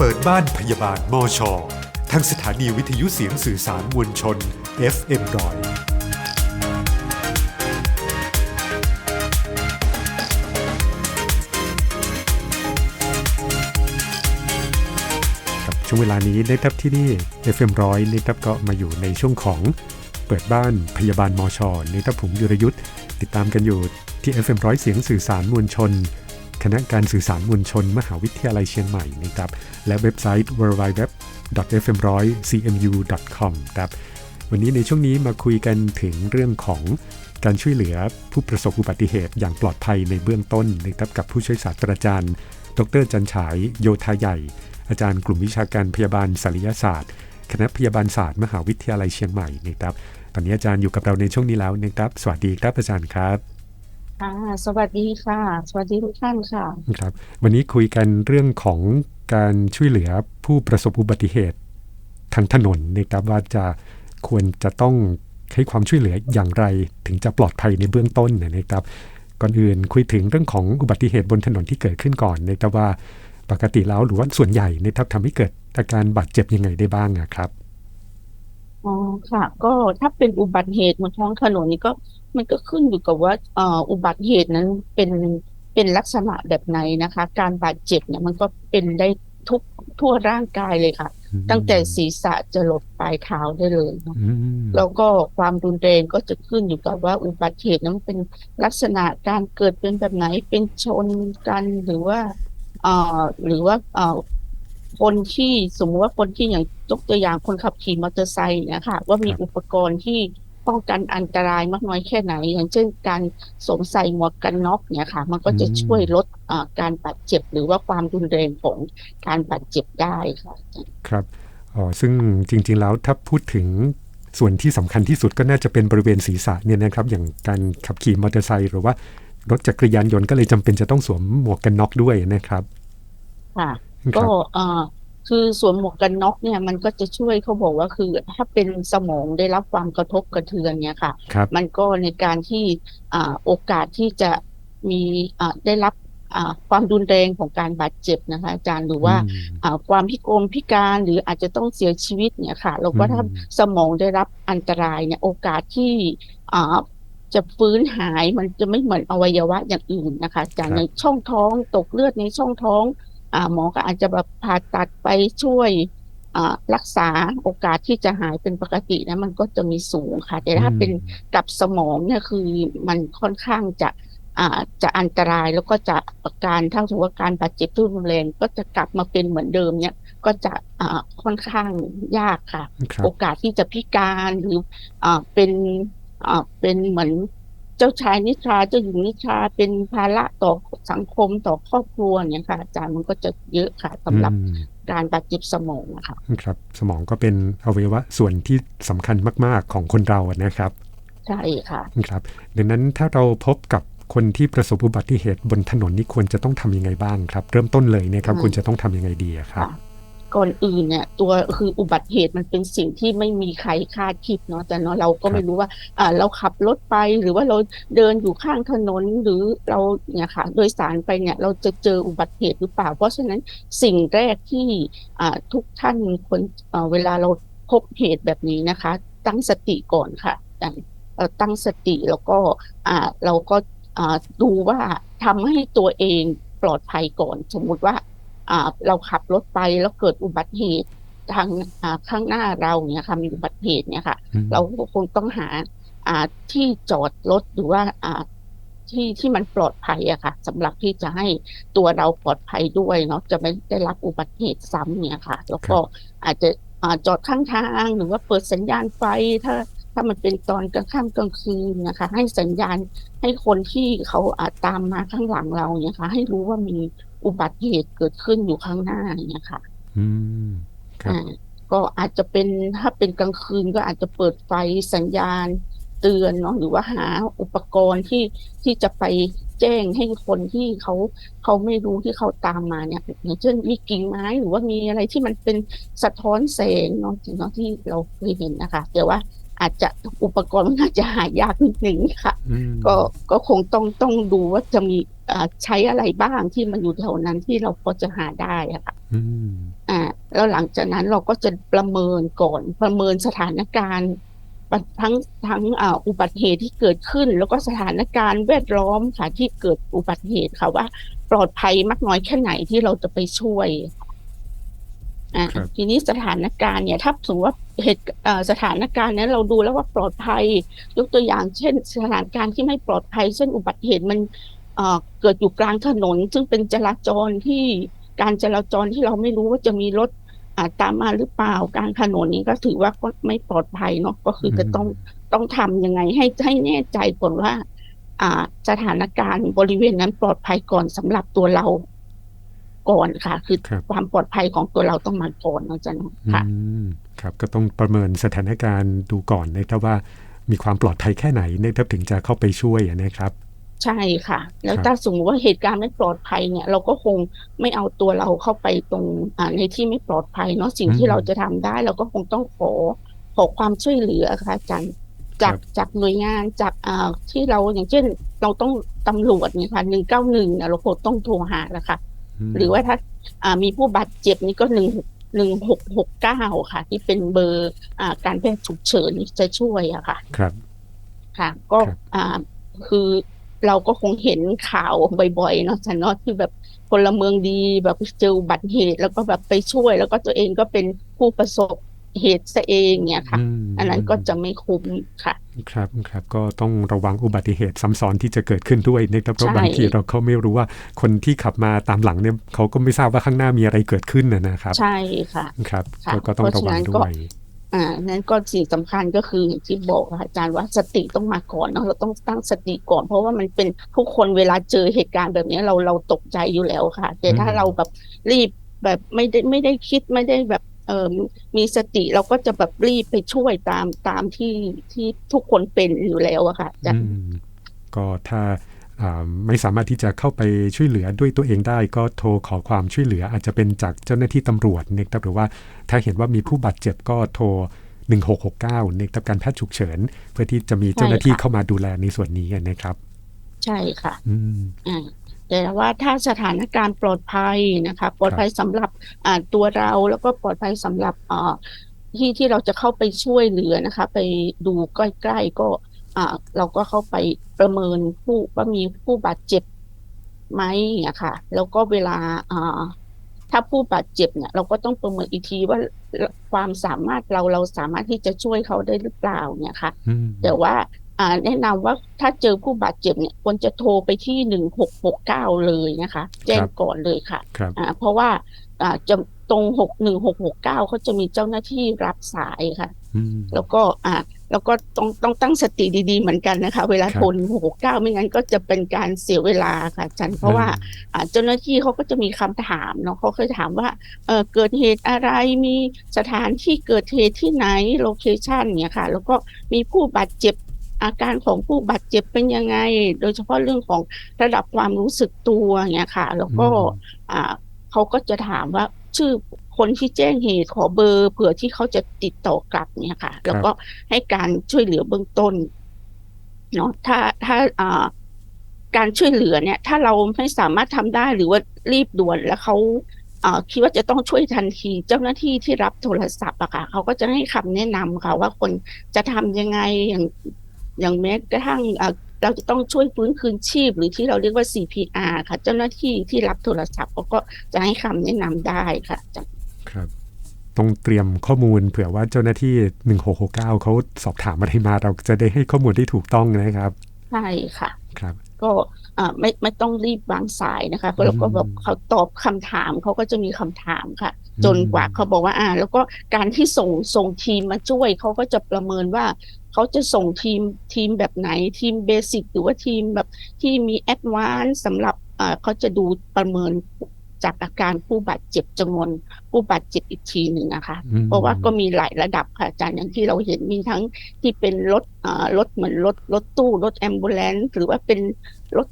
เปิดบ้านพยาบาลมอชอทางสถานีวิทยุเสียงสื่อสารมวลชน FM ร้อยกับช่วงเวลานี้นะครับที่นี่ FM ร้อยนะครับก็มาอยู่ในช่วงของเปิดบ้านพยาบาลมอชอนะครับผมยุรยุทธ์ติดตามกันอยู่ที่ FM ร้อยเสียงสื่อสารมวลชน คณะการสื่อสารมวลชน มหาวิทยาลัยเชียงใหม่นะครับ และเว็บไซต์ www.fm100cmu.com ครับ วันนี้ในช่วงนี้มาคุยกันถึงเรื่องของการช่วยเหลือผู้ประสบอุบัติเหตุอย่างปลอดภัยในเบื้องต้นนะครับกับผู้ช่วยศาสตราจารย์ ดรจันฉายโยธาใหญ่ อาจารย์กลุ่มวิชาการพยาบาลศัลยศาสตร์ คณะพยาบาลศาสตร์ มหาวิทยาลัยเชียงใหม่นะครับ ตอนนี้อาจารย์อยู่กับเราในช่วงนี้แล้วนะครับ สวัสดีครับอาจารย์ครับ ค่ะ สวัสดีค่ะ สวัสดีทุกท่านค่ะ ครับ วันนี้คุยกันเรื่องของการช่วยเหลือผู้ประสบอุบัติเหตุทางถนนนะครับว่าจะควรจะต้องให้ความช่วยเหลืออย่างไร ถึงจะปลอดภัยในเบื้องต้นนะครับ ก่อนอื่นคุยถึงเรื่องของอุบัติเหตุบนถนนที่เกิดขึ้นก่อนนะครับว่าปกติแล้วหรือว่าส่วนใหญ่นะครับทำให้เกิดอาการบาดเจ็บยังไงได้บ้างอะครับอ๋อค่ะ ก็ถ้าเป็นอุบัติเหตุบนท้องถนนนี่ก็ มันก็ขึ้นอยู่กับว่าเอ่ออุบัติเหตุนั้นเป็นเป็นลักษณะแบบไหนนะคะ การบาดเจ็บเนี่ยมันก็เป็นได้ทุกทั่วร่างกายเลยค่ะอืมตั้งแต่ศีรษะจะหลดปลายเท้าได้เลยเนาะอืมแล้วก็ความรุนแรงก็จะขึ้นอยู่กับว่าอุบัติเหตุนั้นเป็นลักษณะการเกิดเป็นแบบไหนเป็นชนกันหรือว่าเอ่อหรือว่าเอ่อคนที่สมมติว่าคนที่อย่างยกตัวอย่างคนขับขี่มอเตอร์ไซค์เนี่ยค่ะว่ามีอุปกรณ์ที่ ป้องกันอันตรายมากน้อยแค่ไหน อย่างเช่นการสวมใส่หมวกกันน็อกเนี่ยค่ะ มันก็จะช่วยลดเอ่อการบาดเจ็บหรือว่าความรุนแรงของการบาดเจ็บได้ค่ะ ครับอ๋อซึ่งจริง ๆ แล้วถ้าพูดถึงส่วนที่สำคัญที่สุดก็น่าจะเป็นบริเวณศีรษะเนี่ยนะครับ อย่างการขับขี่มอเตอร์ไซค์หรือว่ารถจักรยานยนต์ก็เลยจำเป็นจะต้องสวมหมวกกันน็อกด้วยนะครับ ค่ะคก็รับเอ่อ คือสวมหมวกกันน็อกเนี่ยมันก็จะช่วยเขาบอกว่าคือถ้าเป็นสมองได้รับความกระทบกระเทือนเนี่ยค่ะ ครับมันก็ในการที่อ่าโอกาสที่จะมีอ่าได้รับอ่าความรุนแรงของการบาดเจ็บนะคะอาจารย์หรือว่า อืม อ่าความพิกลพิการหรืออาจจะต้องเสียชีวิตเนี่ยค่ะแล้วก็อืม ถ้าสมองได้รับอันตรายเนี่ยโอกาสที่อ่าจะฟื้นหายมันจะไม่เหมือนอวัยวะอย่างอื่นนะคะอาจารย์ในช่องท้องตกเลือดในช่องท้องอ่า หมอก็อาจจะแบบผ่าตัดไปช่วยอ่ารักษาโอกาสที่จะหายเป็นปกตินะมันก็จะมีสูงค่ะ แต่ถ้าเป็นกับสมองเนี่ยคือมันค่อนข้างจะอ่าจะอันตรายแล้วก็จะอาการถ้าสมมติว่าการบาดเจ็บที่รุนแรงก็จะกลับมาเป็นเหมือนเดิมเนี่ยก็จะอ่าค่อนข้างยากค่ะครับโอกาสที่จะพิการหรืออ่าเป็นอ่าเป็นเหมือน เจ้าชายนิทราเจ้าหญิงนิทราเป็นภาระต่อสังคมต่อครอบครัวเนี่ยค่ะอาจารย์มันก็จะเยอะค่ะสำหรับอืมการบาดเจ็บสมองอะค่ะครับ สมองก็เป็นอวัยวะส่วนที่สำคัญมาก ๆของคนเรานะครับใช่ค่ะครับดังนั้นถ้าเราพบกับคนที่ประสบอุบัติเหตุบนถนนนี่ควรจะต้องทำยังไงบ้างครับ เริ่มต้นเลยเนี่ยครับอืมควรจะต้องทำยังไงดีอะครับค่ะ ก่อนอื่นเนี่ย ตัวคืออุบัติเหตุมันเป็นสิ่งที่ไม่มีใครคาดคิดเนาะแต่เนาะเราก็ไม่รู้ว่าอ่าเราขับรถไปหรือว่าเราเดินอยู่ข้างถนนหรือเราเนี่ยค่ะโดยสารไปเนี่ยเราจะเจออุบัติเหตุหรือเปล่า เพราะฉะนั้นสิ่งแรกที่อ่าทุกท่านควรอ่าเวลาเราพบเหตุแบบนี้นะคะ ตั้งสติก่อนค่ะอย่างตั้งสติแล้วก็อ่าเราก็อ่าดูว่าทำให้ตัวเองปลอดภัยก่อน สมมุติว่า เราขับรถไปแล้วเกิดอุบัติเหตุทางอ่าข้างหน้าเราเนี่ยค่ะมีอุบัติเหตุเนี่ยค่ะอืมเราก็คงต้องหาอ่าที่จอดรถหรือว่าอ่าที่ที่มันปลอดภัยอะค่ะสำหรับที่จะให้ตัวเราปลอดภัยด้วยเนาะจะไม่ได้รับอุบัติเหตุซ้ำเนี่ยค่ะ แล้วก็อาจจะอ่าจอดข้างทางหรือว่าเปิดสัญญาณไฟถ้าถ้ามันเป็นตอนกลางค่ำกลางคืนนะคะ ให้สัญญาณให้คนที่เขาอาจตามมาข้างหลังเราเนี่ยค่ะ ให้รู้ว่ามี อุบัติเหตุเกิดขึ้นอยู่ข้างหน้าเนี่ยค่ะอืมครับอ่าก็อาจจะเป็นถ้าเป็นกลางคืนก็อาจจะเปิดไฟสัญญาณเตือนเนาะหรือว่าหาอุปกรณ์ที่ที่จะไปแจ้งให้คนที่เขาเขาไม่รู้ที่เขาตามมาเนี่ยอย่างเช่นมีกิ่งไม้หรือว่ามีอะไรที่มันเป็นสะท้อนแสงเนาะเนาะที่เราเคยเห็นนะคะ แต่ว่า อาจจะอุปกรณ์มันอาจจะหายากนิดนึงค่ะอืมก็ก็คงต้องต้องดูว่าจะมีอ่าใช้อะไรบ้างที่มันอยู่แถวนั้นที่เราพอจะหาได้อะค่ะอืมอ่า แล้วหลังจากนั้นเราก็จะประเมินก่อนประเมินสถานการณ์ทั้งทั้งอ่าอุบัติเหตุที่เกิดขึ้น แล้วก็สถานการณ์แวดล้อมค่ะที่เกิดอุบัติเหตุค่ะว่า ปลอดภัยมากน้อยแค่ไหนที่เราจะไปช่วยอ่าครับ ทีนี้สถานการณ์เนี่ยถ้าสมมติว่าเหตุอ่าสถานการณ์นั้นเราดูแล้วว่าปลอดภัย ยกตัวอย่างเช่น สถานการณ์ที่ไม่ปลอดภัย เช่นอุบัติเหตุมันเอ่อเกิดอยู่กลางถนน ซึ่งเป็นจราจรที่การจราจรที่เราไม่รู้ว่าจะมีรถอ่าตามมาหรือเปล่ากลางถนนนี้ก็ถือว่าก็ไม่ปลอดภัยเนาะก็คือจะต้องต้องทำยังไงให้ให้แน่ใจก่อนว่าอ่าสถานการณ์บริเวณนั้นปลอดภัยก่อนสำหรับตัวเรา ก่อนค่ะ คือครับความปลอดภัยของตัวเราต้องมาก่อนเนาะจ๊ะเนาะค่ะอืมครับ ก็ต้องประเมินสถานการณ์ดูก่อนนะครับว่ามีความปลอดภัยแค่ไหนนะครับถึงจะเข้าไปช่วยอะนะครับ ใช่ค่ะ แล้วครับถ้าสมมติว่าเหตุการณ์ไม่ปลอดภัยเนี่ย เราก็คงไม่เอาตัวเราเข้าไปตรงอ่าในที่ไม่ปลอดภัยเนาะสิ่งที่เราจะทำได้ เราก็คงต้องขอขอความช่วยเหลือค่ะอาจารย์จากจากหน่วยงานจากอ่าที่เราอย่างเช่น เราต้องตำรวจเนี่ยค่ะหนึ่งเก้าหนึ่งเนี่ยเราคงต้องโทรหาแล้วค่ะม หรือว่าถ้าอ่ามีผู้บาดเจ็บนี่ก็หนึ่งหนึ่งหกหกเก้าค่ะ ที่เป็นเบอร์อ่าการแพทย์ฉุกเฉินจะช่วยอะค่ะครับค่ะ ก็ครับอ่าคือเราก็คงเห็นข่าวบ่อยๆเนาะจันเนาะที่แบบพลเมืองดีแบบเจออุบัติเหตุ แล้วก็แบบไปช่วย แล้วก็ตัวเองก็เป็นผู้ประสบเหตุซะเองเนี่ยค่ะมอันนั้นก็จะไม่คุ้มค่ะ ครับครับก็ต้องระวังอุบัติเหตุซ้ำซ้อนที่จะเกิดขึ้นด้วยนะครับเพราะใช่บางทีเราก็ไม่รู้ว่าคนที่ขับมาตามหลังเนี่ยเขาก็ไม่ทราบว่าข้างหน้ามีอะไรเกิดขึ้นนะนะครับ ใช่ค่ะครับค่ะก็ก็ต้องเพระราะฉะวันั้งนด้ก็วยอ่านั้นก็สิ่งสำคัญก็คืออย่างที่บอกค่ะอาจารย์ว่าสติต้องมาก่อนเนาะเราต้องตั้งสติก่อน เพราะว่ามันเป็นทุกคนเวลาเจอเหตุการณ์แบบนี้เราเราตกใจอยู่แล้วค่ะ แต่ถ้าอืมเราแบบรีบแบบไม่ได้ไม่ได้คิดไม่ได้แบบ เออมีสติเราก็จะแบบรีบไปช่วยตามตามที่ที่ทุกคนเป็นอยู่แล้วอะค่ะอาจารย์อืมก็ถ้าอ่าไม่สามารถที่จะเข้าไปช่วยเหลือด้วยตัวเองได้ ก็โทรขอความช่วยเหลือ อาจจะเป็นจากเจ้าหน้าที่ตำรวจนะครับหรือว่าถ้าเห็นว่ามีผู้บาดเจ็บก็โทร 1669นะครับการแพทย์ฉุกเฉิน เพื่อที่จะมีเจ้าหน้าที่ใช่ค่ะเข้ามาดูแลในส่วนนี้นะครับ ใช่ค่ะ อืมอ่า แต่ว่าถ้าสถานการณ์ปลอดภัยนะคะปลอดภัยสำหรับอ่าตัวเราแล้วก็ปลอดภัยสำหรับอ่าที่ที่เราจะเข้าไปช่วยเหลือนะคะ ไปดูใกล้ๆก็อ่าเราก็เข้าไปประเมินผู้ว่ามีผู้บาดเจ็บไหมเนี่ยค่ะ แล้วก็เวลาอ่าถ้าผู้บาดเจ็บเนี่ย เราก็ต้องประเมินอีกทีว่าความสามารถเราเราสามารถที่จะช่วยเขาได้หรือเปล่าเนี่ยค่ะอืมแต่ว่าอ่า แนะนำว่าถ้าเจอผู้บาดเจ็บเนี่ยควรจะโทรไปที่หนึ่งหกหกเก้าเลยนะคะ แจ้งก่อนเลยค่ะครับอ่าเพราะว่าอ่าจะตรงหกหนึ่งหกหกเก้าเขาจะมีเจ้าหน้าที่รับสายค่ะอืมแล้วก็อ่าแล้วก็ต้องต้องตั้งสติดีๆเหมือนกันนะคะ เวลาครับโทรหกหกเก้าไม่งั้นก็จะเป็นการเสียเวลาค่ะอาจันเพราะว่าอ่าเจ้าหน้าที่เขาก็จะมีคำถามเนาะเขาเคยถามว่าเออเกิดเหตุอะไรมีสถานที่เกิดเหตุที่ไหนโลเคชันเนี่ยค่ะ แล้วก็มีผู้บาดเจ็บ อาการของผู้บาดเจ็บเป็นยังไง โดยเฉพาะเรื่องของระดับความรู้สึกตัวเนี่ยค่ะ แล้วก็อืมอ่าเขาก็จะถามว่าชื่อคนที่แจ้งเหตุขอเบอร์ เผื่อที่เขาจะติดต่อกลับเนี่ยค่ะ แล้วก็ให้การช่วยเหลือเบื้องต้นเนาะถ้าถ้าอ่าการช่วยเหลือเนี่ย ถ้าเราไม่สามารถทำได้หรือว่ารีบด่วนแล้วเขาเอ่อคิดว่าจะต้องช่วยทันทีเจ้าหน้าที่ที่รับโทรศัพท์อะค่ะเขาก็จะให้คำแนะนำค่ะว่าคนจะทำยังไงอย่าง อย่างแม้กระทั่งเอ่อเราจะต้องช่วยฟื้นคืนชีพ หรือที่เราเรียกว่า CPR ค่ะ เจ้าหน้าที่ที่รับโทรศัพท์เขาก็จะให้คำแนะนำได้ค่ะอาจารย์ครับต้องเตรียมข้อมูลเผื่อว่าเจ้าหน้าที่ 1669 เขาสอบถามอะไรมาเราจะได้ให้ข้อมูลที่ถูกต้องนะครับ ใช่ค่ะครับ ก็อ่าไม่ไม่ต้องรีบวางสายนะคะเพราะเราก็แบบเขาตอบคำถามเขาก็จะมีคำถามค่ะอืมจนกว่าเขาบอกว่าอ่า แล้วก็การที่ส่งส่งทีมมาช่วยเขาก็จะประเมินว่า เขาจะส่งทีมทีมแบบไหนทีมเบสิกหรือว่าทีมแบบที่มีแอดวานซ์สำหรับอ่าเขาจะดูประเมินจากอาการผู้บาดเจ็บจำนวนผู้บาดเจ็บอีกทีหนึ่งนะคะอืมเพราะว่าก็มีหลายระดับค่ะอาจารย์อย่างที่เราเห็นมีทั้งที่เป็นรถอ่ารถเหมือนรถรถตู้รถแอมบูเลนซ์หรือว่าเป็นรถ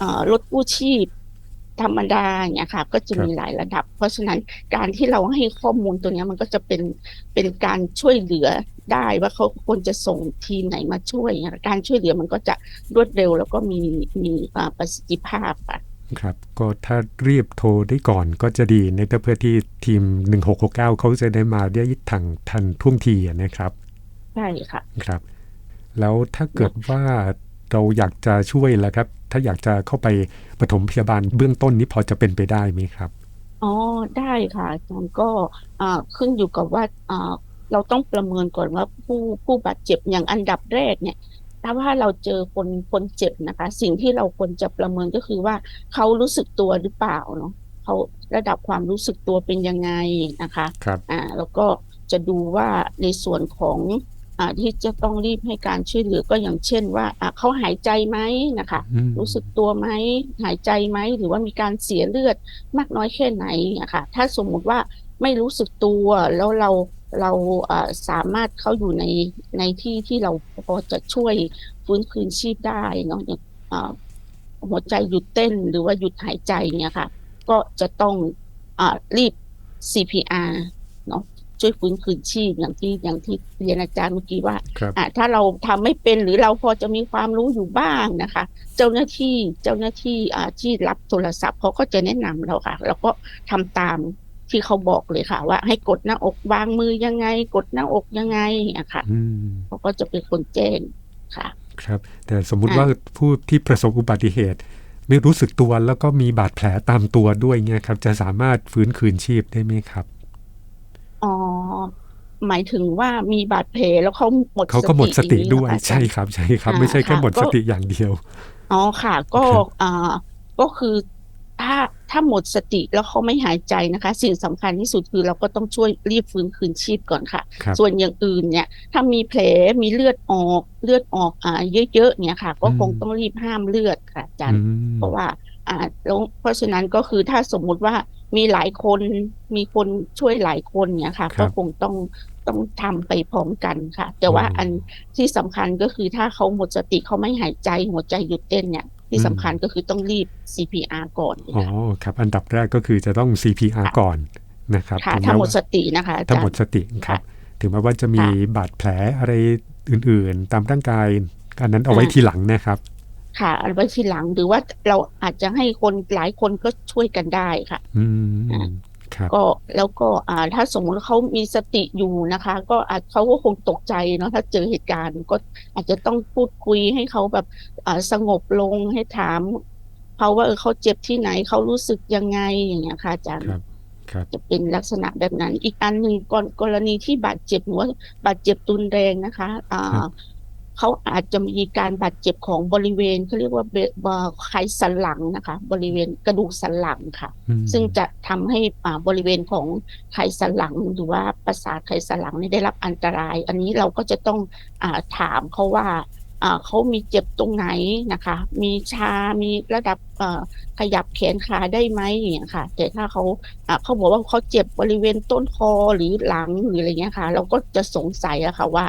อ่ารถกู้ชีพ ธรรมดาอย่างเงี้ยค่ะ ก็จะครับมีหลายระดับ เพราะฉะนั้นการที่เราให้ข้อมูลตัวเนี้ยมันก็จะเป็นเป็นการช่วยเหลือได้ว่าเขาควรจะส่งทีมไหนมาช่วยอย่างเงี้ยการช่วยเหลือมันก็จะรวดเร็วแล้วก็มีมีอ่าประสิทธิภาพค่ะครับก็ถ้ารีบโทรได้ก่อนก็จะดีนะครับเพื่อที่ทีม 1669 เขาจะได้มาได้ทังทันท่วงทีอะนะครับใช่ค่ะครับ แล้วถ้าเกิดว่าเราอยากจะช่วยแล้วครับ ถ้าอยากจะเข้าไปปฐมพยาบาลเบื้องต้นนี้พอจะเป็นไปได้ไหมครับอ๋อได้ค่ะอาจารย์ก็อ่าขึ้นอยู่กับว่าอ่าเราต้องประเมินก่อนว่าผู้ผู้บาดเจ็บอย่างอันดับแรกเนี่ยถ้าว่าเราเจอคนคนเจ็บนะคะ สิ่งที่เราควรจะประเมินก็คือว่าเขารู้สึกตัวหรือเปล่าเนาะเขาระดับความรู้สึกตัวเป็นยังไงนะคะครับอ่าแล้วก็จะดูว่าในส่วนของอ่า ที่จะต้องรีบให้การช่วยเหลือก็อย่างเช่นว่าอ่าเขาหายใจไหมนะคะอืมรู้สึกตัวไหมหายใจไหมหรือว่ามีการเสียเลือดมากน้อยแค่ไหนอะค่ะถ้าสมมุติว่าไม่รู้สึกตัวแล้วเราเราอ่าสามารถเข้าอยู่ในในที่ที่เราพอจะช่วยฟื้นคืนชีพได้เนาะอย่างอ่าหัวใจหยุดเต้นหรือว่าหยุดหายใจเนี่ยค่ะ ก็จะต้องอ่ารีบ CPR เนาะ ช่วยฟื้นคืนชีพอย่างที่อย่างที่เรียนอาจารย์เมื่อกี้ว่าครับอะถ้าเราทำไม่เป็นหรือเราพอจะมีความรู้อยู่บ้างนะคะ เจ้าหน้าที่เจ้าหน้าที่อ่าที่รับโทรศัพท์เขาก็จะแนะนำเราค่ะแล้วก็ทำตามที่เขาบอกเลยค่ะ ว่าให้กดหน้าอกวางมือยังไง กดหน้าอกยังไงอะค่ะอืมเขาก็จะเป็นคนแจ้งค่ะ ครับ แต่สมมุติอะว่าผู้ที่ประสบอุบัติเหตุ ไม่รู้สึกตัวแล้วก็มีบาดแผลตามตัวด้วยเนี่ยครับ จะสามารถฟื้นคืนชีพได้ไหมครับ อ๋อหมายถึงว่ามีบาดแผลแล้วเขาหมดเขาก็หมดสติอย่างนี้ด้วยเหรอคะอาจารใช่ครับ ใช่ครับอ่าไม่ใช่แค่ค่ะหมดก็สติอย่างเดียวอ๋อค่ะ ก็ครับอ่าก็คือถ้าถ้าหมดสติแล้วเขาไม่หายใจนะคะ สิ่งสำคัญที่สุดคือเราก็ต้องช่วยรีบฟื้นคืนชีพก่อนค่ะครับส่วนอย่างอื่นเนี่ยถ้ามีแผลมีเลือดออกเลือดออกอ่าเยอะๆเนี่ยค่ะ ก็อืมคงต้องรีบห้ามเลือดค่ะอาจารอืย์มเพราะว่าอ่าแล้วเพราะฉะนั้นก็คือถ้าสมมุติว่า มีหลายคนมีคนช่วยหลายคนเนี่ยค่ะครัก็บคงต้องต้องทำไปพร้อมกันค่ะ แต่ว่าอืมอันที่สำคัญก็คือถ้าเขาหมดสติเขาไม่หายใจหัวใจหยุดเต้นเนี่ยที่อืมสำคัญก็คือต้องรีบ CPR ก่อนอ๋อค่ะครับอันดับแรกก็คือจะต้อง CPR ค่ะก่อนนะครับค่ะถึงถ้าแม้หมดว่าสตินะคะอาถ้าจารหมดย์สติครับ ถึงแม้ว่าจะมีค่ะบาดแผลอะไรอื่นๆ ตามร่างกายอันนั้นเอาไว้อ่าทีหลังนะครับ ค่ะเอาไว้ทีหลังหรือว่าเราอาจจะให้คนหลายคนก็ช่วยกันได้ค่ะ อืมอ่าครับก็แล้วก็อ่าถ้าสมมุติเขามีสติอยู่นะคะ ก็อาจเขาก็คงตกใจเนาะถ้าเจอเหตุการณ์ก็อาจจะต้องพูดคุยให้เขาแบบอ่าสงบลงให้ถามเขาว่าเออเขาเจ็บที่ไหนเขารู้สึกยังไงอย่างเงี้ยค่ะอาจารย์ครับครับจะเป็นลักษณะแบบนั้น อีกอันหนึ่งกรกรณีที่บาดเจ็บหรือว่าบาดเจ็บรุนแรงนะคะ อ่ครัาบ เขาอาจจะมีการบาดเจ็บของบริเวณเขาเรียกว่าเบเอ่อไขสันหลังนะคะ บริเวณกระดูกสันหลังค่ะอืมซึ่งจะทำให้อ่าบริเวณของไขสันหลังหรือว่าประสาทไขสันหลังนี่ได้รับอันตราย อันนี้เราก็จะต้องอ่าถามเขาว่าอ่า เขามีเจ็บตรงไหนนะคะ มีชา มีระดับเอ่อขยับแขนขาได้ไหมอย่างเงี้ยค่ะ แต่ถ้าเขาอ่าเขาบอกว่าเขาเจ็บบริเวณต้นคอหรือหลังหรืออะไรเงี้ยค่ะ เราก็จะสงสัยอะค่ะว่า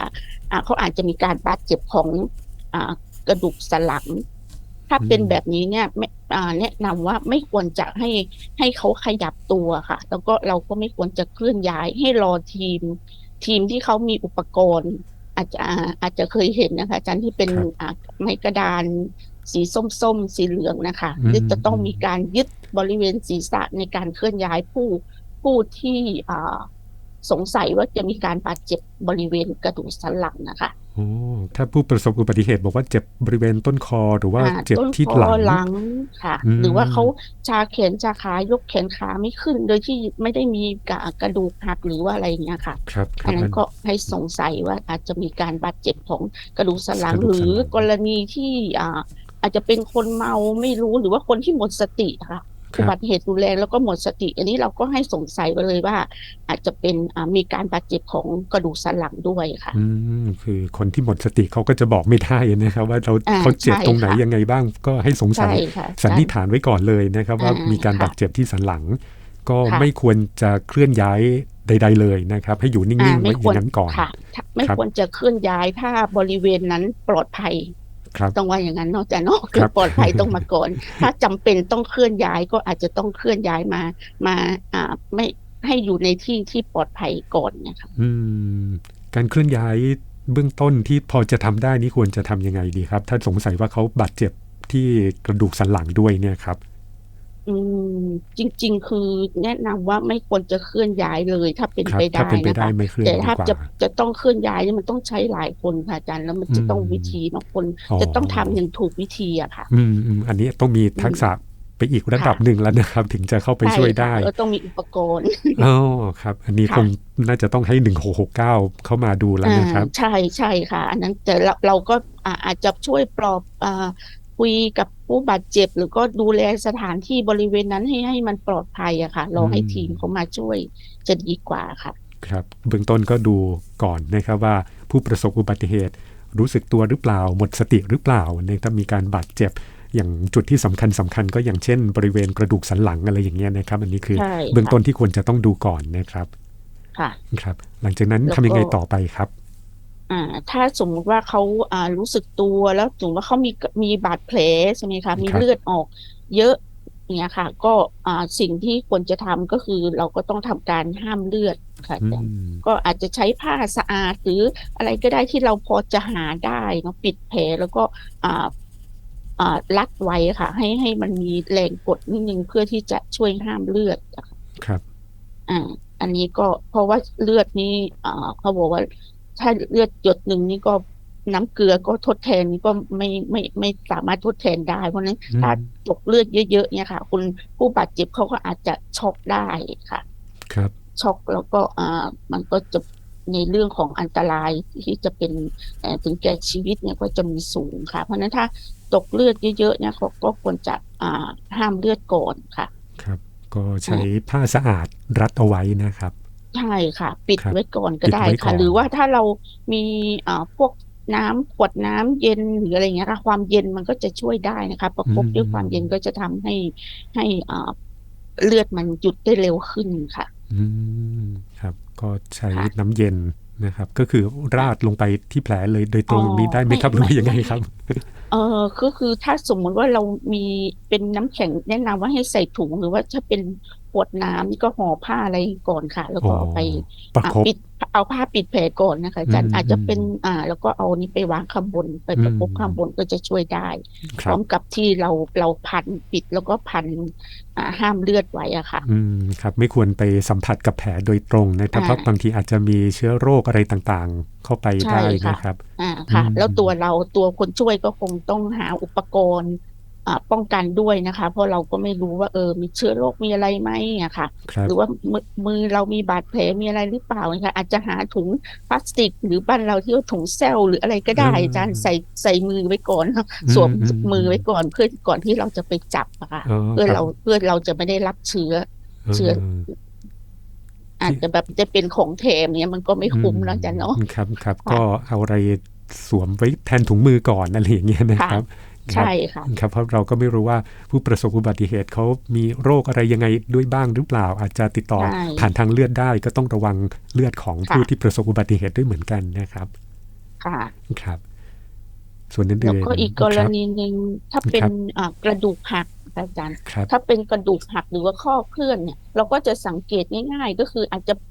อ่าเขาอาจจะมีการบาดเจ็บของอ่ากระดูกสันหลัง ถ้าเป็นอืมแบบนี้เนี่ยไม่อ่าแนะนำว่าไม่ควรจะให้ให้เขาขยับตัวค่ะ แล้วก็เราก็ไม่ควรจะเคลื่อนย้ายให้รอทีม ทีมที่เขามีอุปกรณ์ อาจจะอ่าอาจจะเคยเห็นนะคะอาจารย์ที่เป็นครับอ่าไม้กระดานสีส้มๆสีเหลืองนะคะอืมที่จะต้องมีการยึดบริเวณศีรษะในการเคลื่อนย้ายผู้ผู้ที่อ่าสงสัยว่าจะมีการบาดเจ็บบริเวณกระดูกสันหลังนะคะโอ้ ถ้าผู้ประสบอุบัติเหตุบอกว่าเจ็บบริเวณต้นคอหรือว่าอ่าเจ็บต้นที่คอหลังหลังค่ะอืมหรือว่าเขาชาแขนชาขายกแขนขาไม่ขึ้น โดยที่ไม่ได้มีกระกระดูกหักหรือว่าอะไรอย่างเงี้ยค่ะครับคอัรันบนั้นก็ให้สงสัยว่าอาจจะมีการบาดเจ็บของกระดูกสันหลังกระดูกหสันหลังรือกรณีที่อ่าอาจจะเป็นคนเมาไม่รู้หรือว่าคนที่หมดสติอะค่ะค อุรับบัติเหตุรุนแรงแล้วก็หมดสติ อันนี้เราก็ให้สงสัยไปเลยว่า อาจจะเป็นอ่ามีการบาดเจ็บของกระดูกสันหลังด้วยค่ะอืมคือคนที่หมดสติเขาก็จะบอกไม่ได้นะครับว่าเราอ่าเขาเจ็บใช่ตรงไหนค่ะยังไงบ้าง ก็ให้สงสัใช่ยค่ะสันนิษใช่ฐานไว้ก่อนเลยนะครับว่าอ่ามีมีการค่ะบาดเจ็บที่สันหลัง ก็ค่ะไม่ควรจะเคลื่อนย้ายใด ๆ เลยนะครับ ให้อยู่นิ่อ่างๆไม่ไว้อควรย่างนั้นก่อนค่ะถ้าไม่ครับควรจะเคลื่อนย้ายถ้าบริเวณนั้นปลอดภัยครับ ต้องว่าอย่างนั้นเนอกจากเนอกครับปลอดภัยต้องมาก่อน ถ้าจำเป็นต้องเคลื่อนย้ายก็อาจจะต้องเคลื่อนย้ายมา มาอ่าไม่ให้อยู่ในที่ที่ปลอดภัยก่อนนะคะอืมการเคลื่อนย้ายเบื้องต้นที่พอจะทำได้นี่ควรจะทำยังไงดีครับ ถ้าสงสัยว่าเขาบาดเจ็บที่กระดูกสันหลังด้วยเนี่ยครับ อืม จริง ๆ คือแนะนำว่าไม่ควรจะเคลื่อนย้ายเลย ถ้าเป็นครับ ไปถ้าได้เป็นไปนะได้คะ ไม่เคลื่อนแต่ดีถ้ากว่า จะจะต้องเคลื่อนย้ายเนี่ยมันต้องใช้หลายคนค่ะอาจารย์ แล้วมันจะต้องอืมวิธีเนาะคน อ๋อ จะต้องทำอย่างถูกวิธีอะค่ะ อืมอืมอันนี้ต้องมีทักษะไปอีกระดับค่ะหนึ่งแล้วนะครับ ถึงจะเข้าไปช่วยได้ใค่ะเราต้องมีอุปกรณ์ อ๋อครับ อันนี้ค่ะคงน่าจะต้องให้หนึ่งหกหกเก้าเข้ามาดูแล้วนะครับอ่าใช่ใช่ค่ะ อันนั้นแต่เราเราก็อ่าอาจจะช่วยปลอบอ่า คุยกับผู้บาดเจ็บ หรือก็ดูแลสถานที่บริเวณนั้นให้ให้มันปลอดภัยอะค่ะเราให้อืมทีมเขามาช่วยจะดีกว่าค่ะ ครับเบื้องต้นก็ดูก่อนนะครับว่าผู้ประสบอุบัติเหตุ รู้สึกตัวหรือเปล่า หมดสติหรือเปล่าเนี่ยถ้ามีการบาดเจ็บอย่างจุดที่สำคัญสำคัญก็อย่างเช่น บริเวณกระดูกสันหลังอะไรอย่างเงี้ยนะครับ อันนี้คือใช่เบื้องค่ะต้นที่ควรจะต้องดูก่อนนะครับ ค่ะครับ หลังจากนั้นแล้วทำยังไงก็ต่อไปครับ อ่า ถ้าสมมติว่าเขาอ่ารู้สึกตัวแล้วสมมติว่าเขามีมีบาดแผลใช่ไหมคะ มีครับเลือดออกเยอะเนี่ยค่ะ ก็อ่าสิ่งที่ควรจะทำก็คือเราก็ต้องทำการห้ามเลือดค่ะอือาจารย์มก็อาจจะใช้ผ้าสะอาดหรืออะไรก็ได้ที่เราพอจะหาได้เนาะปิดแผลแล้วก็อ่าอ่ารัดไว้ค่ะ ให้ให้มันมีแรงกดนิดนึงเพื่อที่จะช่วยห้ามเลือดอะค่ะครับ อ่า อันนี้ก็เพราะว่าเลือดนี่อ่าเขาบอกว่า ถ้าเลือดหยดหนึ่งนี่ก็น้ำเกลือก็ทดแทนนี่ก็ไม่ไม่ไม่สามารถทดแทนได้ เพราะฉะนั้นอืมถ้าตกเลือดเยอะๆเนี่ยค่ะคุณผู้บาดเจ็บเขาก็อาจจะช็อกได้ค่ะ ครับช็อกแล้วก็อ่ามันก็จะในเรื่องของอันตรายที่จะเป็นเอ่อถึงแก่ชีวิตเนี่ยก็จะมีสูงค่ะ เพราะฉะนั้นถ้าตกเลือดเยอะๆเนี่ยเขาก็ควรจะอ่าห้ามเลือดก่อนค่ะ ครับ ก็ใช้ผ้าสะอาดรัดเอาไว้นะครับ ใช่ค่ะ ปิดครับไว้ก่อนก็ปิดได้ไว้ก่อค่ะนหรือว่าถ้าเรามีอ่าพวกน้ำขวดน้ำเย็นหรืออะไรเงี้ยค่ะความเย็นมันก็จะช่วยได้นะคะ ประคบด้วยความเย็นก็จะทำให้ให้อ่าเลือดมันหยุดได้เร็วขึ้นค่ะ อืมครับ ก็ใช้ค่ะน้ำเย็นนะครับ ก็คือราดลงไปที่แผลเลยโดยตรงอ๋อนี้ได้ไหมครับหไม่รือว่ายังไงไม่ครับเออก็คือถ้าสมมุติว่าเรามีเป็นน้ำแข็งแนะนำว่าให้ใส่ถุงหรือว่าถ้าเป็นข วดน้ำนี่ก็ห่อผ้าอะไรก่อนค่ะ แล้วก็เอาไปประอะคบปิดเอาผ้าปิดแผลก่อนนะคะอาจารอืย์มอาจจะเป็นอ่า แล้วก็เอานี้ไปวางข้างบนไปประคบอืมข้างบนก็จะช่วยได้คพรัร้บอมกับที่เราเราพันปิดแล้วก็พันอ่าห้ามเลือดไว้อะค่ะ อืมครับ ไม่ควรไปสัมผัสกับแผลโดยตรงนะครับอ่าเพราะบางทีอาจจะมีเชื้อโรคอะไรต่างๆ เข้าไปใช่ได้ค่ะนะครับ อ่าค่ะอืมแล้วตัวเราตัวคนช่วยก็คงต้องหาอุปกรณ์อ่า ป้องกันด้วยนะคะ เพราะเราก็ไม่รู้ว่าเออมีเชื้อโรคมีอะไรไหมอะค่ะครับหรือว่ามือมือเรามีบาดแผลมีอะไรหรือเปล่านะคะอาจจะหาถุงพลาสติก หรือบ้านเราที่ว่าถุงเซลล์หรืออะไรก็ได้อืมอาจารย์ใส่ใส่มือไว้ก่อนอืมสวมอืมมือไว้ก่อนเพื่อก่อนที่เราจะไปจับอะค่ะอ๋อเพื่อครับเราเพื่อเราจะไม่ได้รับเชื้อเชื้ออาจจะแบบจะเป็นของแถมเนี่ยมันก็ไม่คุ้มแล้วจ้ะเนาะอืมครับครับค่ะก็เอาอะไรสวมไว้แทนถุงมือก่อนอะไรอย่างเงี้ยนะครับ ใช่ค่ะครับเพราะเราก็ไม่รู้ว่าผู้ประสบอุบัติเหตุเขามีโรคอะไรยังไงด้วยบ้างหรือเปล่า อาจจะติดต่อใช่ผ่านทางเลือดได้ก็ต้องระวังเลือดของค่ะผู้ที่ประสบอุบัติเหตุด้วยเหมือนกันนะครับ ค่ะครับ ส่วนอื่นๆแล้วก็อีกกรครับณีหนึ่งถ้าเป็นครับอ่ากระดูกหักค่ะอาจารย์ครับถ้าเป็นกระดูกหักหรือว่าข้อเคลื่อนเนี่ย เราก็จะสังเกตง่าย ๆ ก็คืออาจจะอ่า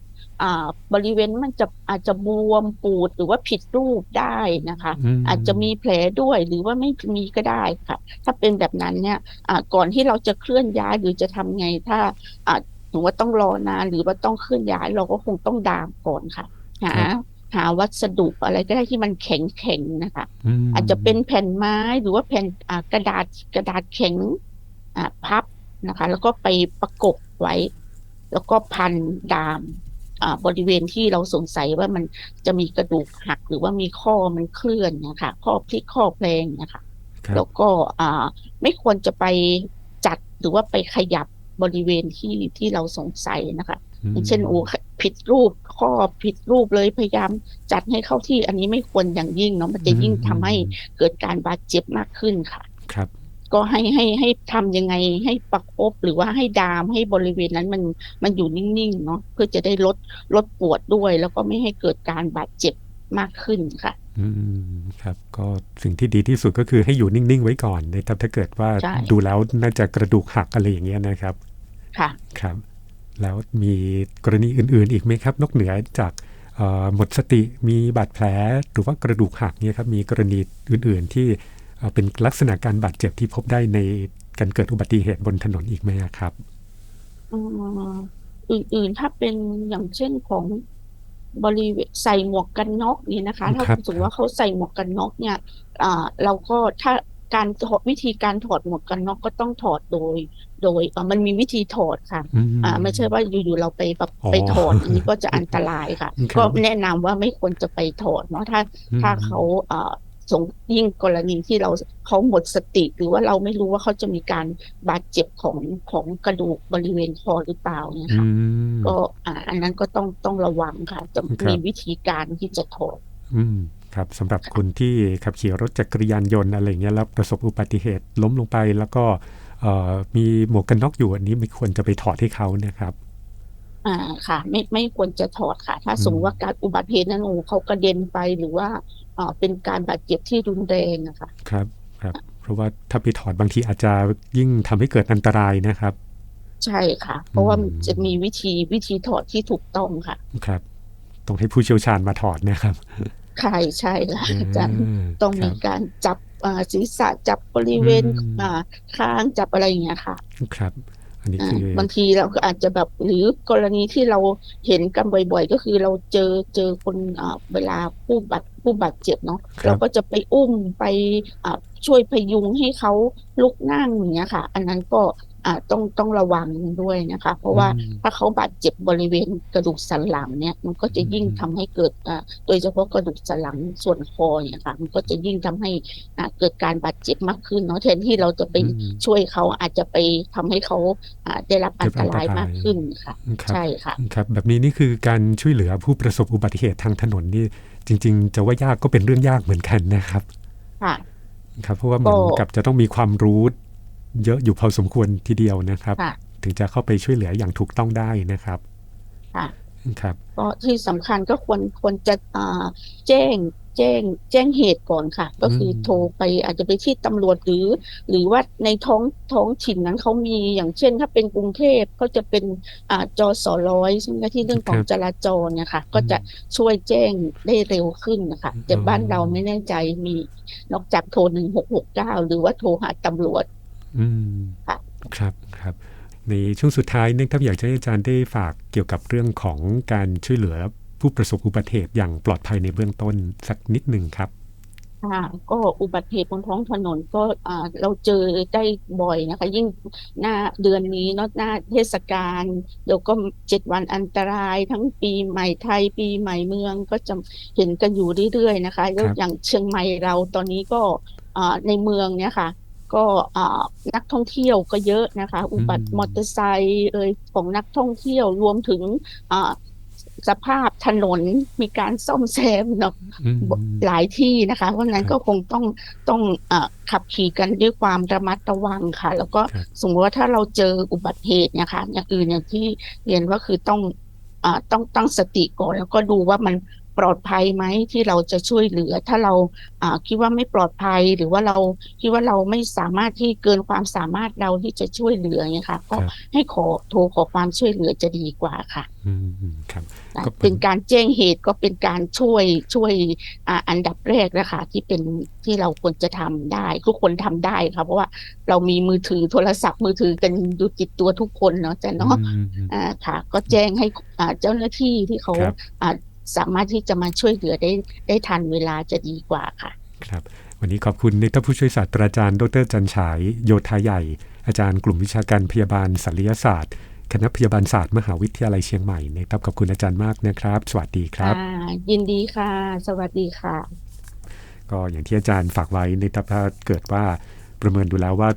บริเวณมันจะอาจจะบวมปูดหรือว่าผิดรูปได้นะคะมอาจจะมีแผลด้วยหรือว่าไม่มีก็ได้ค่ะ ถ้าเป็นแบบนั้นเนี่ยอ่าก่อนที่เราจะเคลื่อนย้ายหรือจะทำไงถ้าอ่าหนูว่าต้องรอนานหรือว่าต้องเคลื่อนย้ายเราก็คงต้องดามก่อนค่ะหาหาวัสดุอะไรก็ได้ที่มันแข็งแข็งๆนะคะมอาจจะเป็นแผ่นไม้หรือว่าแผ่นอ่ากระดาษกระดาษแข็งอ่าพับนะคะ แล้วก็ไปประกบไว้ แล้วก็พันดามอ่า บริเวณที่เราสงสัยว่ามันจะมีกระดูกหักหรือว่ามีข้อมันเคลื่อนนะคะข้อพลิกข้อแพลงนะคะครับแล้วก็อ่าไม่ควรจะไปจัดหรือว่าไปขยับบริเวณที่ที่เราสงสัยนะคะอย่างเช่นโอ้ผิดรูปข้อผิดรูปเลยพยายามจัดให้เข้าที่อันนี้ไม่ควรอย่างยิ่งเนาะมันจะยิ่งทำให้เกิดการบาดเจ็บมากขึ้นค่ะ ครับ ก็ให้ให้ให้ทำยังไงให้ประคบหรือว่าให้ดามให้บริเวณนั้นมันมันอยู่นิ่งๆเนาะเพื่อจะได้ลดลดปวดด้วย แล้วก็ไม่ให้เกิดการบาดเจ็บมากขึ้นค่ะ อืมครับก็สิ่งที่ดีที่สุดก็คือให้อยู่นิ่งๆไว้ก่อนนะครับถ้าเกิดว่าใช่ ดูแล้วน่าจะกระดูกหักอะไรอย่างเงี้ยนะครับ ค่ะ ครับ แล้วมีกรณีอื่น ๆ อีกไหมครับ นอกเหนือจากเอ่อหมดสติมีบาดแผลหรือว่ากระดูกหักเนี่ยครับมีกรณีอื่น ๆ ที่ เอ่อเป็นลักษณะการบาดเจ็บที่พบได้ในการเกิดอุบัติเหตุบนถนนอีกไหมครับอืมอื่นๆถ้าเป็นอย่างเช่นของบริเวณใส่หมวกกันน็อกนี่นะคะ ถ้าครับสมมติว่าเขาใส่หมวกกันน็อกเนี่ยอ่าเราก็ถ้าการถอดวิธีการถอดหมวกกันน็อกก็ต้องถอดโดย โดยเอ่อมันมีวิธีถอดค่ะอือ่าไม่ใช่ว่าอยู่ๆเราไปแบบอ๋อไปถอดอันนี้ก็จะอันตรายค่ะครับก็แนะนำว่าไม่ควรจะไปถอดเนาะถ้าอืมถ้าเขาเอ่อ สงยิ่งกรณีที่เราเขาหมดสติ หรือว่าเราไม่รู้ว่าเขาจะมีการบาดเจ็บของของกระดูกบริเวณคอหรือเปล่าเนี่ยอืค่ะมก็อ่าอันนั้นก็ต้องต้องระวังค่ะ จะครับมีวิธีการที่จะถอดอืมครับสำหรับคนที่ขับขี่รถจักรยานยนต์อะไรเงี้ยแล้วประสบอุบัติเหตุล้มลงไปแล้วก็เอ่อมีหมวกกันน็อกอยู่อันนี้ไม่ควรจะไปถอดให้เขานะครับอ่าค่ะ ไม่ไม่ควรจะถอดค่ะ ถ้าอืมสมมติว่าการอุบัติเหตุนั้นโอ้เขากระเด็นไปหรือว่า เอ่อเป็นการบาดเจ็บที่รุนแรงนะคะครับครับเพราะว่าถ้าไปถอดบางทีอาจจะยิ่งทำให้เกิดอันตรายนะครับ ใช่ค่ะ เพราะว่าอืมมันจะมีวิธีวิธีถอดที่ถูกต้องค่ะ ครับ ต้องให้ผู้เชี่ยวชาญมาถอดนะครับใช่ใช่ค่ะอาจารย์าต้องคมีรับการจับอ่าศีรษะจับบริเวณอืมอ่าข้างจับอะไรอย่างเงี้ยค่ะ ครับ อันนี้อ่าคือบางทีเราก็อาจจะแบบหรือกรณีที่เราเห็นกันบ่อย ๆ ก็คือเราเจอเจอคนอ่าเวลาผู้บาดผู้บาดเจ็บเนาะครับเราก็จะไปอุ้มไปอ่าช่วยพยุงให้เขาลุกนั่งอย่างเงี้ยค่ะ อันนั้นก็อ่า ต้องต้องระวังด้วยนะคะ เพราะว่าอืมถ้าเขาบาดเจ็บบริเวณกระดูกสันหลังเนี่ย มันก็จะยิ่งอืมทำให้เกิดอ่าโดยเฉพาะกระดูกสันหลังส่วนคอเนี่ยค่ะ มันก็จะยิ่งทำให้อ่าเกิดการบาดเจ็บมากขึ้นเนาะแทนที่เราจะไปอืมช่วยเขาอาจจะไปทำให้เขาอ่าได้รับอันตรายมากขึ้นค่ะครับใช่ค่ะครับแบบนี้นี่คือการช่วยเหลือผู้ประสบอุบัติเหตุทางถนนนี่จริง ๆ จะว่ายากก็เป็นเรื่องยากเหมือนกันนะครับค่ะครับเพราะว่าเหมือนก็กับจะต้องมีความรู้ เยอะอยู่พอสมควรทีเดียวนะครับค่ะถึงจะเข้าไปช่วยเหลืออย่างถูกต้องได้นะครับค่ะครับก็ที่สำคัญก็ควรควรจะอ่าแจ้งแจ้งแจ้งเหตุก่อนค่ะ ก็คืออมโทรไปอาจจะไปที่ตำรวจหรือ หรือว่าในท้องท้องถิ่นนั้นเขามีอย่างเช่น ถ้าเป็นกรุงเทพเขาจะเป็นอ่าจอสร้อยใช่ไหมคะที่เรื่องของจราจรเนี่ยค่ะ ก็จะช่วยแจ้งได้เร็วขึ้นนะคะแต่บ้านเราไม่แน่ใจมีนอกจากโทรหนึ่งหกหกเก้าหรือว่าโทรหาตำรวจ อืมครับครับในช่วงสุดท้ายนะครับอยากให้อาจารย์ได้ฝากเกี่ยวกับเรื่องของการช่วยเหลือผู้ประสบอุบัติเหตุอย่างปลอดภัยในเบื้องต้นสักนิดหนึ่งครับค่ะก็อุบัติเหตุบนท้องถนนก็เราเจอได้บ่อยนะคะ ยิ่งหน้าเดือนนี้นาะหน้าเทศกาลเดี๋ยวก็เจ็ดวันอันตรายทั้งปีใหม่ไทยปีใหม่เมืองก็จะเห็นกันอยู่เรื่อยๆนะคะ อย่างเชียงใหม่เราตอนนี้ก็ในเมืองเนี่ยค่ะ ก็อ่านักท่องเที่ยวก็เยอะนะคะ อุบัติอืมมอเตอร์ไซค์เอ่ยของนักท่องเที่ยวรวมถึงอ่าสภาพถนนมีการซ่อมแซมเนาะอืมหลายที่นะคะ เพราะฉะนั้นครับก็คงต้องต้องเอ่อขับขี่กันด้วยความระมัดระวังค่ะ แล้วก็ครับสมมติว่าถ้าเราเจออุบัติเหตุเนี่ยค่ะอย่างอื่นอย่างที่เรียนว่าคือต้องอ่าต้องตั้งสติก่อนแล้วก็ดูว่ามัน ปลอดภัยไหมที่เราจะช่วยเหลือ ถ้าเราอ่าคิดว่าไม่ปลอดภัยหรือว่าเราคิดว่าเราไม่สามารถที่เกินความสามารถเราที่จะช่วยเหลือเนี่ยค่ะก็ครับให้ขอโทรขอความช่วยเหลือจะดีกว่าค่ะอืมครับก็เป็นเป็นการแจ้งเหตุก็เป็นการช่วยช่วยอ่าอันดับแรกนะคะที่เป็นที่เราควรจะทำได้ ทุกคนทำได้ค่ะเพราะว่าเรามีมือถือโทรศัพท์มือถือกันอยู่ติดตัวทุกคนเนาะแต่เนาะอืมอืมอ่าค่ะ ก็แจ้งให้อ่าเจ้าหน้าที่ที่เขาครับอ่า สามารถที่จะมาช่วยเหลือได้ได้ทันเวลาจะดีกว่าค่ะ ครับ วันนี้ขอบคุณในท่านผู้ช่วยศาสตราจารย์ ดรจันฉาย โยธาใหญ่ อาจารย์กลุ่มวิชาการพยาบาลศัลยศาสตร์ คณะพยาบาลศาสตร์มหาวิทยาลัยเชียงใหม่นะครับขอบคุณอาจารย์มากนะครับ สวัสดีครับอ่ายินดีค่ะ สวัสดีค่ะ ก็อย่างที่อาจารย์ฝากไว้ในถ้าเกิดว่าประเมินดูแล้วว่า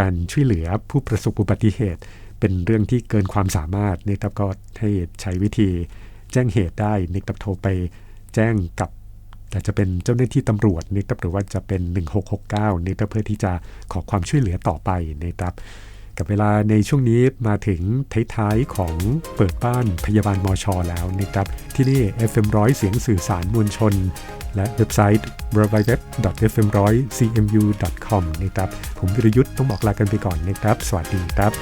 การช่วยเหลือผู้ประสบอุบัติเหตุ เป็นเรื่องที่เกินความสามารถนะครับก็ให้ใช้วิธี แจ้งเหตุได้นะครับโทรไปแจ้งกับแต่จะเป็นเจ้าหน้าที่ตำรวจนะครับหรือว่าจะเป็น 1669นะครับเพื่อที่จะขอความช่วยเหลือต่อไปนะครับ กับเวลาในช่วงนี้มาถึงท้ายๆของเปิดบ้านพยาบาลมอชอแล้วนะครับ ที่นี่ FM100 เสียงสื่อสารมวลชน และเว็บไซต์ www.fm100cmu.com นะครับ ผมวิรยุทธ์ต้องบอกลากันไปก่อนนะครับ สวัสดีครับ